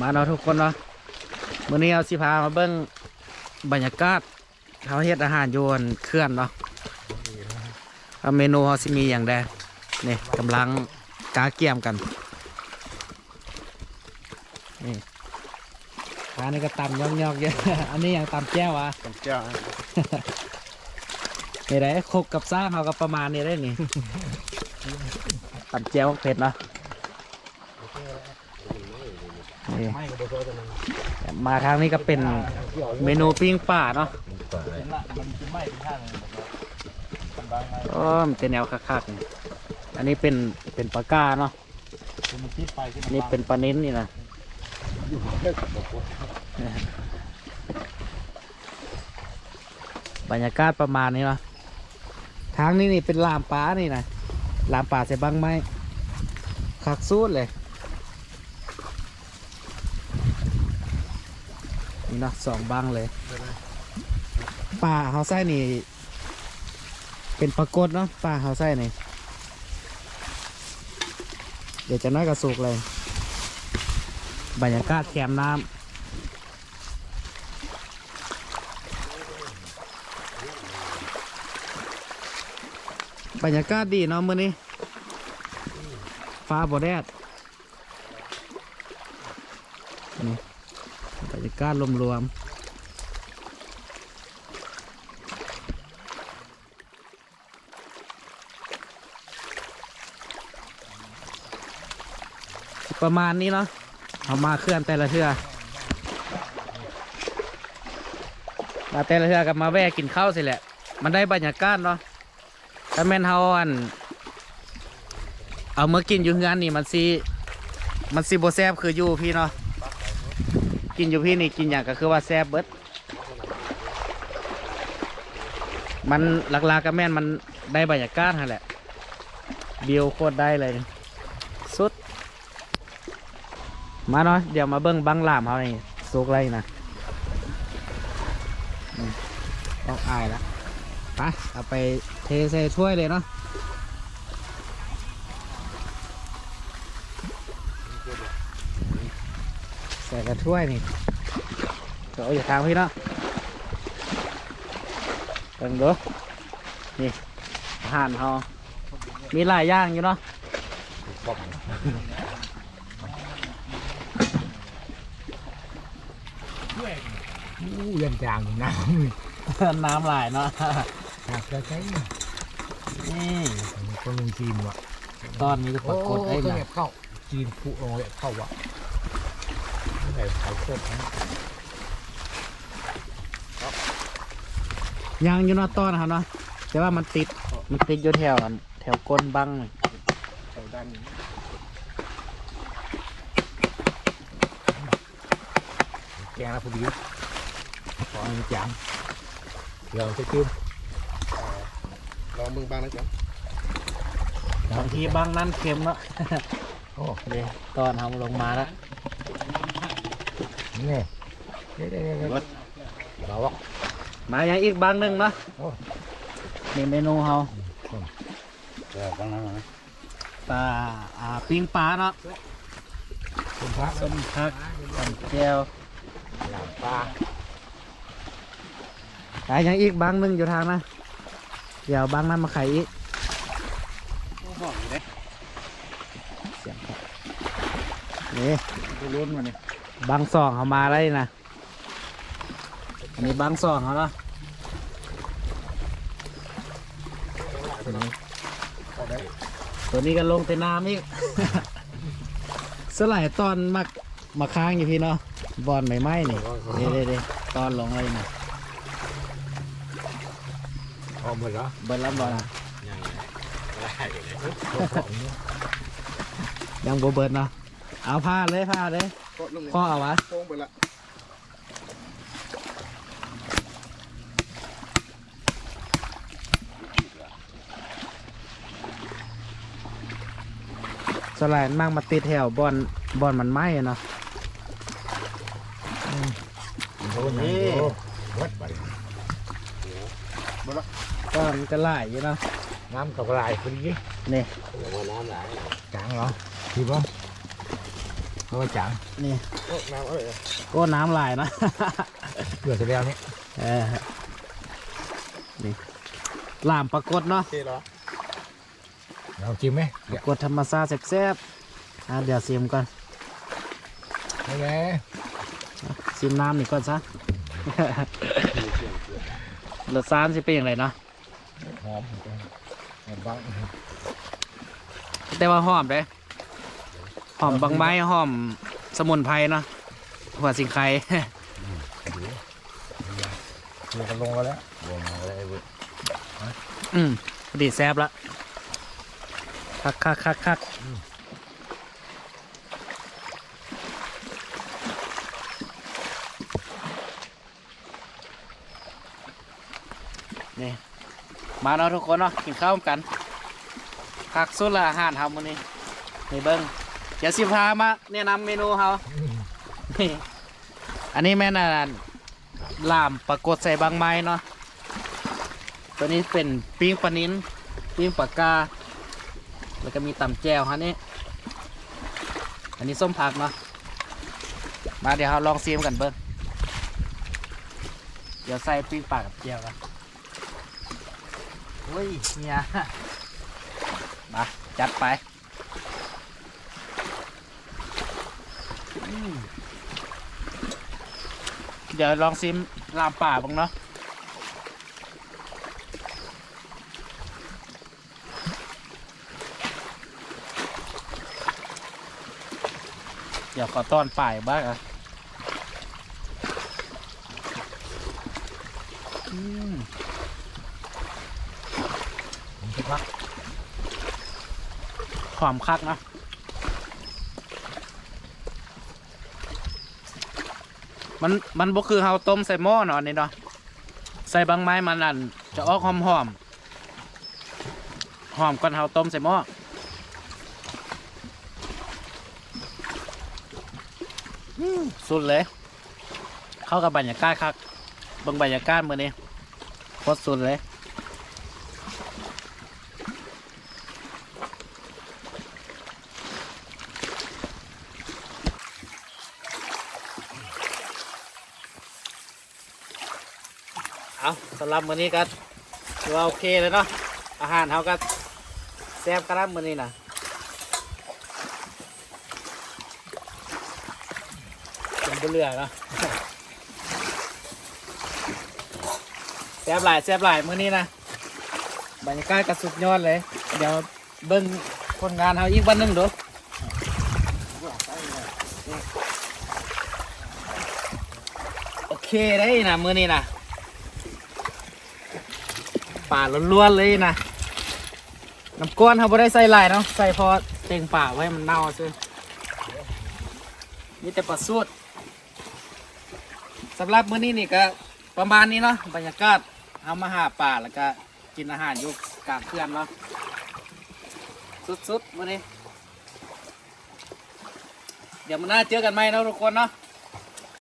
มาเนาะทุกคนเนาะมื้อนี้เอาสิพามาเบิ่งบรรยากาศเขาเฮ็ดอาหารอยู่บนเขื่อนเนาะเอาเมนูเขาสิมีอย่างใดนี่กำลังกาเกี่ยมกันนี่ร้านนี้ก็ตำยอกๆเยอะอันนี้ยังตำแจ้วอะกับเจ้านี่ได้ครกกับซ่างเขาก็ประมาณนี้ได้นี่ตำแจ้วเผ็ดเนาะ นี่ไม่ก็ได้ตัวนึงมาทางนี้ก็เป็นเมนูปิ้งป่าเนาะมันจะไม่เป็นท่าเลยมันบางไงอ๋อมันเป็นแนวคักๆนี่อันนี้เป็นเป็นปลาก้าเนาะมันคิดไปที่อันนี้เป็นปลาเน้นนี่นะบรรยากาศประมาณนี้เนาะทางนี้นี่เป็นลามปลานี่นะลามปลาใส่บังไม้คักสูดเลย นี่เนาะสองบังเลยปลาเขาใส่นี่ เป็นปลากดเนาะปลาเขาใส่นี่เดี๋ยวจะน้อยกระสุกเลย บรรยากาศแคมน้ำบรรยากาศดีเนาะมื้อนี้ ฟ้าบแดดนี่บรรยา กาศรวมๆประมาณนี้เนาะเอามาเคลื่อนแต่ละเทือมาแต่ละเทือกับมาแวะกินข้าวสิแหละ มันได้บรรยากาศเนาะถ้าแม่นเฮาอัน เอาเมื่อกินอยู่งานนี่มันสิมันสิบ่แซบคืออยู่พี่เนาะ กินอยู่พี่นี่กินอย่างก็คือว่าแซ่บเบิดมันหลักๆก็แม่นมันได้บรรยากาศหั่แหละวิวโคตรได้เลย สุด มาเนาะเดี๋ยวมาเบิ้งบังหลามเขานี่สุกไรนะอืมออกอายล้วไปเอาไปเทใส่ถ้วยเลยเนาะ ใส่กระถ้วยนี่เดี๋ยวเอาอยู่ทางพี่เนาะเบิ่งดูนี่อาหารเขามีหลายอย่างอยู่เนาะอู้ยันจางน้น้ำหลายเนาะำหักจะใช้นี่คนหนึ่งจีนวะตอนนี้ก็ปรากฏไอ้เคนะยเข้าจีนผู้ลงเลยเข้าวะ ไอ้ไข่โคตรนะยางอยู่เนาะตอนนะครับเนาะแต่ว่ามันติดมันติดอยู่แถวอันแถวก้นบังนี่ไข่ดันแกงแล้วพอดีขอจางเดี๋ยวจะกินลองมึงบ้างนะจ๊ะบางทีบังนั้นเค็มเนาะโอ้เดี๋ยวตอนทำลงมาแล้ว นี่เดี๋ยวเดี๋ยวเดี๋ยวเราวะมาอย่างอีกบังหนึ่งเนาะโอ้นี่เมนูเขาเออบ้างนะปลาอ่าปิ้งปลาเนาะคุณพระส้มผักตำแก้วหลามปลาขายอย่างอีกบังหนึ่งอยู่ทางนะเดี๋ยวบังนั้นมาขายอีกเสียงครับนี่ดูล้นมาเนี่ย บางสองเขามาแล้วนี่นะ อันนี้บางสองเขาเนาะตัวนี้ตัวนี้ก็ลงแต่น้ำอีก สลายตอนมักมาค้างอยู่พี่เนาะ บอลไม่ไหม้นี่เด้เด้ตอนลงเลยนะออกหมดแล้วเบิร์ลับบอลตัวของเนี่ยยังบ่เบิร์ดเนาะ เอาผ้าเลยผ้าเลย ก็ลงข้อเอาวะโค้งไปละสลายมันมั่งมาติดแถวบอลบอลมันไหม้อะเนาะโดนนี่วัดไปตอนมันก็ไหลอยู่เนาะน้ำกับลายพอดีนี่จางเหรอคือป่ะเขาตัวจาง นี่โอ้น้ำอะไรอะก็น้ำลายนะเกลือเสร็จแล้วนี่เออนี่ลามปรากฏเนาะโอเคเหรอเราจิ้มไหมปเดี๋ยราวกฏธรรมชาติแซ่บๆอะเดี๋ยวซิมก่อนนี่ไงซิมน้ำนี่ก่อนซะรสชาติสิเป็นอย่างไรเนาะหอมหอมบ้างแต่ว่าหอมเด้ หอมบางไม้หอมสมุนไพรเนาะหัวสิงไคเกลือกันลงมาแล้วลงมาได้เว้ยอืมพอดีแซ่บละคักคักคักคักนี่มาเนาะทุกคนเนาะกินข้าวกันคักสุดละอาหารเฮามื้อนี้นี่เบิ้ง เดี๋ยวสิพามาแนะนำเมนูเฮานี่อันนี้แม่นอะลามปรากฏใส่บางไม้เนาะ ตัวนี้เป็นปิ้งปลานิ้นปิ้งปลากา แล้วก็มีตำแจวฮะนี่ อันนี้ส้มผักเนาะ มาเดี๋ยวเราลองซีมกันเบิ้งเดี๋ยวใส่ปิ้งปลากับแจวกันเฮ้ยเนี่ยมาจัดไปอืม เดี๋ยวลองซิมลามป่าบ้างเนาะเดี๋ยวขอต้อนป่ายบ้างอะอืมผมคิดว่าหอมคักนะ มันมันบ่คือเฮาต้มใส่หม้อเนาะอันนี่เนาะใส่บางไม้มันนั่นจะออกหอมหอมหอมก่อนเฮาต้มใส่หม้ออืมสุดเลย เข้ากับบรรยากาศครับเบิ่งบรรยากาศมื้อนี้โคตรสุดเลย เอาสำหรับมื้อนี้ก็ถือว่าโอเคเลยเนาะอาหารเขาก็แซ่บกระดับมื้อนี้นะเป็นบุเรือเนาะแซ่บหลายแซ่บหลายมื้อนี้นะบรรยากาศก็สุดยอดเลย เดี๋ยวเบิ่งผลงานเขาอีกวันหนึงดูโอเคได้นะมื้อนี้นะ ป่าล้วนๆเลยนะน้ำก้อนเขาไม่ได้ใส่ลายเนาะใส่พอเต็งป่าไว้มันเน่าซื่อนี่แต่ปลาสูดสำหรับมื้อนี้นี่ก็ประมาณนี้เนาะบรรยากาศเอามาหาป่าแล้วก็กินอาหารอยู่กลางเพื่อนเนาะสุดๆมื้อนี้เดี๋ยวมันน้าเจอกันไหมเนาะทุกคนเนาะ